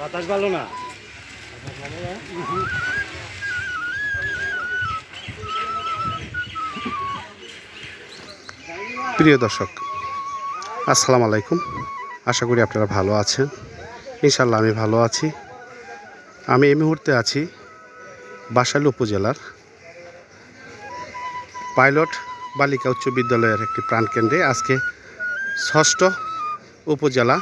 বাতাস ভালো না? প্রিয় দর্শক, আসসালামু আলাইকুম। আশা করি আপনারা ভালো আছেন। ইনশাল্লাহ আমি ভালো আছি। আমি এই মুহূর্তে আছি বাসাইল উপজেলার পাইলট বালিকা উচ্চ বিদ্যালয়ের একটি প্রাণকেন্দ্রে আজকে ষষ্ঠ উপজেলা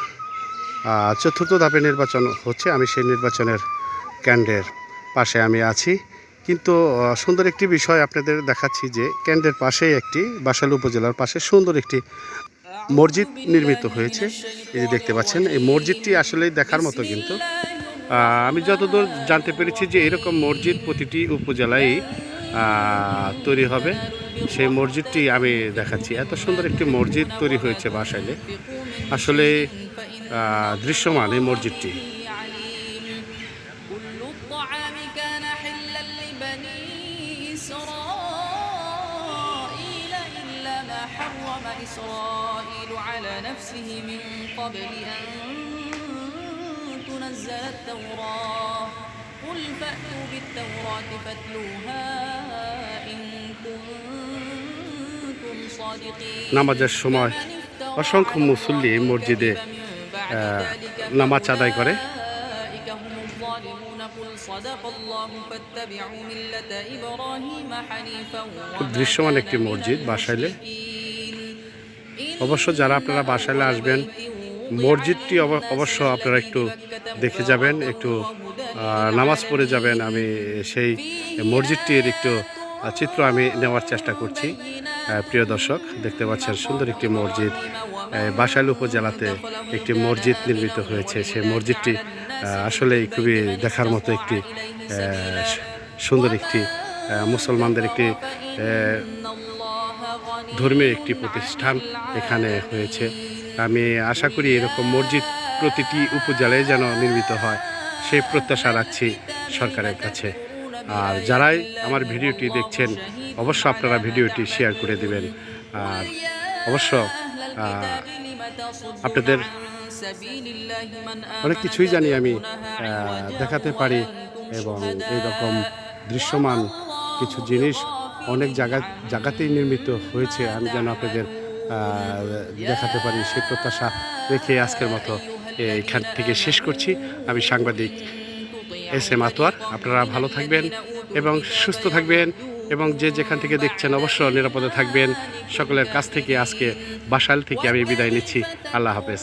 চতুর্থ ধাপে নির্বাচন হচ্ছে। আমি সেই নির্বাচনের কেন্দ্রের পাশে আমি আছি। কিন্তু সুন্দর একটি বিষয় আপনাদের দেখাচ্ছি যে কেন্দ্রের পাশেই একটি বাসাইল উপজেলার পাশে সুন্দর একটি মসজিদ নির্মিত হয়েছে। এই যে দেখতে পাচ্ছেন এই মসজিদটি আসলে দেখার মতো কিন্তু। আমি যতদূর জানতে পেরেছি যে এরকম মসজিদ প্রতিটি উপজেলায় আহ, তৈরি হবে সেই মসজিদটি আমি দেখাচ্ছি এত সুন্দর একটি মসজিদ তৈরি হয়েছে বাসাইলে আসলে আহ, দৃশ্যমান এই মসজিদটি كل الطعام كان حلا لبني إسرائيل إلا ما حرم إسرائيل على نفسه من قبل أن تنزل التوراة قل فأتوا بالتوراة فاتلوها নামাজের সময় অসংখ্য মুসল্লি মসজিদে নামাজ আদায় করে। খুব দৃশ্যমান একটি মসজিদ বাসাইলে। অবশ্য যারা আপনারা বাসাইলে আসবেন, মসজিদটি অবশ্য আপনারা একটু দেখে যাবেন, একটু নামাজ পড়ে যাবেন। আমি সেই মসজিদটির একটু চিত্র আমি নেওয়ার চেষ্টা করছি। প্রিয় দর্শক দেখতে পাচ্ছেন সুন্দর একটি মসজিদ। বাসাইল উপজেলাতে একটি মসজিদ নির্মিত হয়েছে। সেই মসজিদটি আহ, আসলেই খুবই দেখার মতো একটি সুন্দর একটি মুসলমানদের একটি ধর্মীয় একটি প্রতিষ্ঠান এখানে হয়েছে। আমি আশা করি এরকম মসজিদ প্রতিটি উপজেলায় যেন নির্মিত হয়। সেই প্রত্যাশা রাখছি সরকারের কাছে। আর যারাই আমার ভিডিওটি দেখছেন অবশ্য আপনারা ভিডিওটি শেয়ার করে দেবেন। আর অবশ্য আপনাদের অনেক কিছুই জানি আমি দেখাতে পারি এবং এই রকম দৃশ্যমান কিছু জিনিস অনেক জায়গা, জায়গাতেই নির্মিত হয়েছে। আমি যেন আপনাদের দেখাতে পারি সেই প্রত্যাশা রেখে আজকের মতো এখান থেকে শেষ করছি। আমি সাংবাদিক এস এম আতোয়ার। আপনারা ভালো থাকবেন এবং সুস্থ থাকবেন এবং যে যেখান থেকে দেখছেন অবশ্য নিরাপদে থাকবেন। সকলের কাছ থেকে আজকে বাসাল থেকে আমি বিদায় নিচ্ছি। আল্লাহ হাফেজ।